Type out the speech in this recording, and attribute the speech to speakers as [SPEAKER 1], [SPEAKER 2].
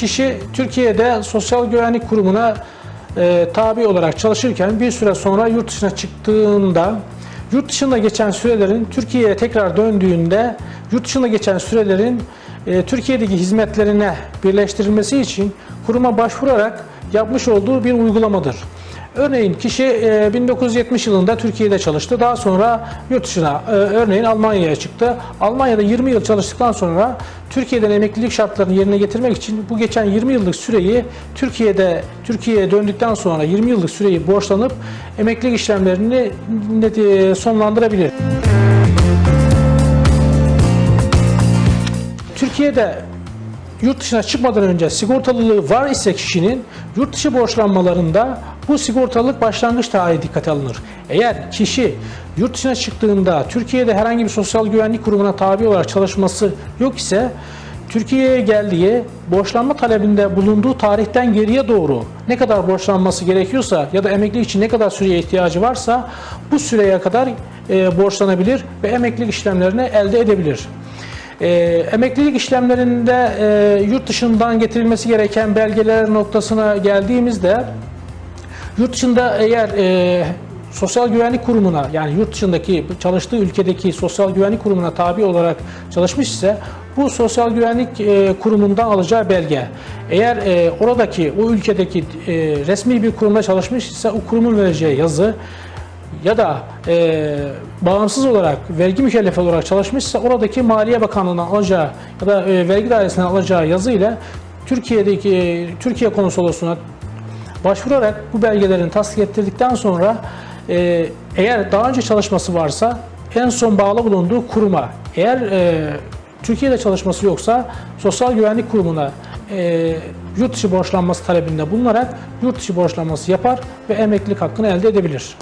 [SPEAKER 1] Kişi Türkiye'de Sosyal Güvenlik Kurumu'na e, tabi olarak çalışırken bir süre sonra yurt dışına çıktığında yurt dışında geçen sürelerin Türkiye'ye tekrar döndüğünde yurt dışında geçen sürelerin e, Türkiye'deki hizmetlerine birleştirilmesi için kuruma başvurarak yapmış olduğu bir uygulamadır. Örneğin kişi e, 1970 yılında Türkiye'de çalıştı. Daha sonra yurt dışına, e, örneğin Almanya'ya çıktı. Almanya'da 20 yıl çalıştıktan sonra Türkiye'den emeklilik şartlarını yerine getirmek için bu geçen 20 yıllık süreyi Türkiye'de Türkiye'ye döndükten sonra 20 yıllık süreyi borçlanıp emeklilik işlemlerini e, sonlandırabilir. Türkiye'de yurt dışına çıkmadan önce sigortalılığı var ise kişinin yurt dışı borçlanmalarında bu sigortalılık başlangıç tarihi dikkate alınır. Eğer kişi yurt dışına çıktığında Türkiye'de herhangi bir sosyal güvenlik kurumuna tabi olarak çalışması yok ise Türkiye'ye geldiği borçlanma talebinde bulunduğu tarihten geriye doğru ne kadar borçlanması gerekiyorsa ya da emeklilik için ne kadar süreye ihtiyacı varsa bu süreye kadar e, borçlanabilir ve emeklilik işlemlerini elde edebilir. E, emeklilik işlemlerinde e, yurt dışından getirilmesi gereken belgeler noktasına geldiğimizde yurt dışında eğer e, sosyal güvenlik kurumuna yani yurt dışındaki çalıştığı ülkedeki sosyal güvenlik kurumuna tabi olarak çalışmış ise bu sosyal güvenlik e, kurumundan alacağı belge. Eğer e, oradaki o ülkedeki e, resmi bir kurumda çalışmış ise o kurumun vereceği yazı ya da e, bağımsız olarak vergi mükellefi olarak çalışmışsa oradaki Maliye Bakanlığı'ndan alacağı ya da e, vergi dairesinden alacağı yazı ile Türkiye'deki e, Türkiye konsolosluğuna başvurarak bu belgelerini tasdik ettirdikten sonra e, eğer daha önce çalışması varsa en son bağlı bulunduğu kuruma eğer e, Türkiye'de çalışması yoksa Sosyal Güvenlik Kurumu'na e, yurt dışı borçlanması talebinde bulunarak yurt dışı borçlanması yapar ve emeklilik hakkını elde edebilir.